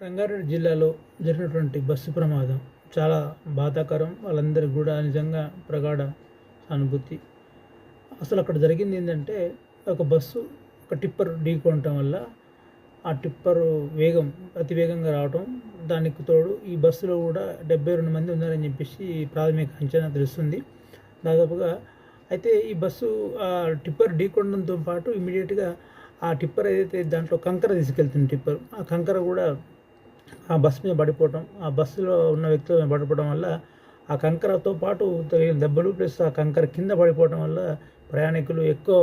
రంగారెడ్డి జిల్లాలో జరిగినటువంటి బస్సు ప్రమాదం చాలా బాధాకరం. వాళ్ళందరికీ కూడా నిజంగా ప్రగాఢ అనుభూతి అసలు అక్కడ జరిగింది ఏంటంటే ఒక బస్సు ఒక టిప్పర్ ఢీకొనటం వల్ల ఆ టిప్పర్ వేగం అతి వేగంగా రావటం దానికి తోడు ఈ బస్సులో కూడా డెబ్బై రెండు మంది ఉన్నారని చెప్పేసి ప్రాథమిక అంచనా తెలుస్తుంది. దాదాపుగా అయితే ఈ బస్సు ఆ టిప్పర్ ఢీకొనడంతో పాటు ఇమీడియట్గా ఆ టిప్పర్ ఏదైతే దాంట్లో కంకర తీసుకెళ్తుంది టిప్పర్ ఆ కంకర కూడా ఆ బస్సు మీద పడిపోవటం ఆ బస్సులో ఉన్న వ్యక్తుల మీద పడిపోవడం వల్ల ఆ కంకరతో పాటు తగిలిన దెబ్బలు ప్లస్ ఆ కంకర కింద పడిపోవడం వల్ల ప్రయాణికులు ఎక్కువ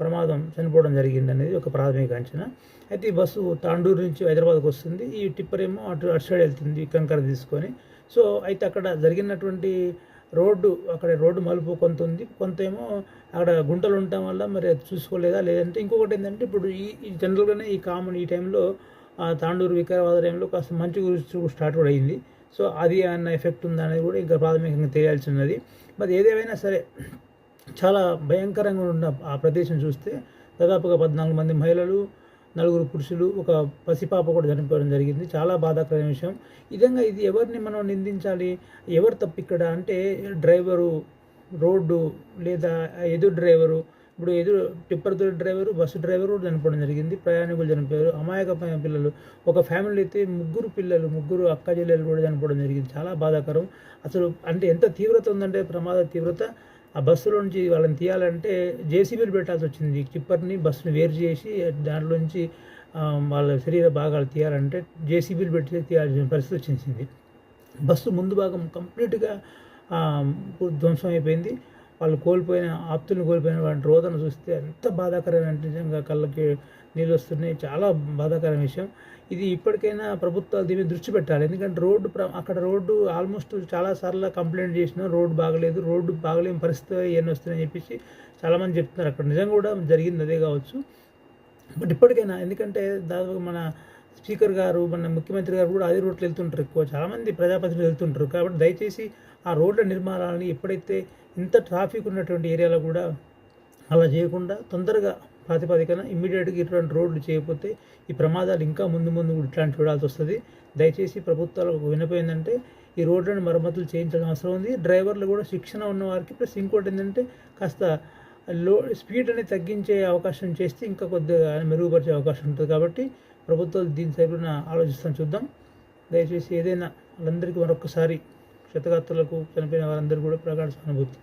ప్రమాదం చనిపోవడం జరిగింది అనేది ఒక ప్రాథమిక అంచనా. అయితే ఈ బస్సు తాండూరు నుంచి హైదరాబాద్కి వస్తుంది. ఈ టిప్పర్ ఏమో అటు అటు సైడ్ వెళ్తుంది ఈ కంకర తీసుకొని. సో అయితే అక్కడ జరిగినటువంటి రోడ్డు అక్కడ రోడ్డు మలుపు కొంత ఉంది. కొంత ఏమో అక్కడ గుంటలు ఉండటం వల్ల మరి అది చూసుకోలేదా లేదంటే ఇంకొకటి ఏంటంటే ఇప్పుడు ఈ జనరల్గానే ఈ కామన్ ఈ టైంలో తాండూరు వికారాబాద్ టైంలో కాస్త మంచి గురించి స్టార్ట్ కూడా అయింది. సో అది అన్న ఎఫెక్ట్ ఉందా అనేది కూడా ఇంకా ప్రాథమికంగా తెలియాల్సి ఉన్నది. మరి ఏదేమైనా సరే చాలా భయంకరంగా ఉన్న ఆ ప్రదేశం చూస్తే దాదాపుగా పద్నాలుగు మంది మహిళలు నలుగురు పురుషులు ఒక పసిపాప కూడా చనిపోవడం జరిగింది. చాలా బాధాకరమైన విషయం. విధంగా ఇది ఎవరిని మనం నిందించాలి? ఎవరు తప్పు ఇక్కడ అంటే డ్రైవరు రోడ్డు లేదా ఎదురు డ్రైవరు ఇప్పుడు ఎదురు టిప్పర్ డ్రైవరు బస్సు డ్రైవరు కూడా చనిపోవడం జరిగింది. ప్రయాణికులు చనిపోయారు. అమాయకమైన పిల్లలు ఒక ఫ్యామిలీ అయితే ముగ్గురు పిల్లలు ముగ్గురు అక్క చెల్లెలు కూడా చనిపోవడం జరిగింది. చాలా బాధాకరం. అసలు అంటే ఎంత తీవ్రత ఉందంటే ప్రమాద తీవ్రత. ఆ బస్సులో నుంచి వాళ్ళని తీయాలంటే జేసీబీలు పెట్టాల్సి వచ్చింది. టిప్పర్ని బస్సుని వేరు చేసి దాంట్లో నుంచి వాళ్ళ శరీర భాగాలు తీయాలంటే జేసీబీలు పెట్టి తీయాల్సిన పరిస్థితి వచ్చింది. బస్సు ముందు భాగం కంప్లీట్గా ధ్వంసం అయిపోయింది. వాళ్ళు కోల్పోయిన ఆప్తులను కోల్పోయిన వాటి రోదన చూస్తే ఎంత బాధాకరమైన నిజంగా కళ్ళకి నీళ్ళు వస్తున్నాయి. చాలా బాధాకరమైన విషయం. ఇది ఇప్పటికైనా ప్రభుత్వాలు దీని దృష్టి పెట్టాలి. ఎందుకంటే రోడ్డు ప్ర- అక్కడ రోడ్డు ఆల్మోస్ట్ చాలా సార్లు కంప్లైంట్ చేసినా రోడ్డు బాగలేదు రోడ్డు బాగలేని పరిస్థితి ఇవన్నీ వస్తున్నాయని చెప్పేసి చాలామంది చెప్తున్నారు. అక్కడ నిజంగా కూడా జరిగింది అదే కావచ్చు. బట్ ఇప్పటికైనా ఎందుకంటే దాదాపు మన స్పీకర్ గారు మన ముఖ్యమంత్రి గారు కూడా అదే రోడ్లు వెళ్తుంటారు ఎక్కువ. చాలామంది ప్రజాప్రతినిధులు వెళ్తుంటారు. కాబట్టి దయచేసి ఆ రోడ్ల నిర్మాణాలని ఎప్పుడైతే ఇంత ట్రాఫిక్ ఉన్నటువంటి ఏరియాలో కూడా అలా చేయకుండా తొందరగా ప్రాతిపదికన ఇమ్మీడియట్గా ఇటువంటి రోడ్లు చేయకపోతే ఈ ప్రమాదాలు ఇంకా ముందు ముందు కూడా ఇట్లాంటి చూడాల్సి వస్తుంది. దయచేసి ప్రభుత్వాలకు వినపోయిందంటే ఈ రోడ్లను మరమ్మతులు చేయించాల్సిన అవసరం ఉంది. డ్రైవర్లు కూడా శిక్షణ ఉన్న వారికి ప్లస్ ఇంకోటి ఏంటంటే కాస్త లో స్పీడ్ అనేది తగ్గించే అవకాశం చేస్తే ఇంకా కొద్దిగా మెరుగుపరిచే అవకాశం ఉంటుంది కాబట్టి ప్రభుత్వాలు దీని సైపున ఆలోచిస్తాం చూద్దాం. దయచేసి ఏదైనా వాళ్ళందరికీ మరొకసారి క్షతగాత్రులకు చనిపోయిన వారందరూ కూడా ప్రగాఢ సానుభూతి.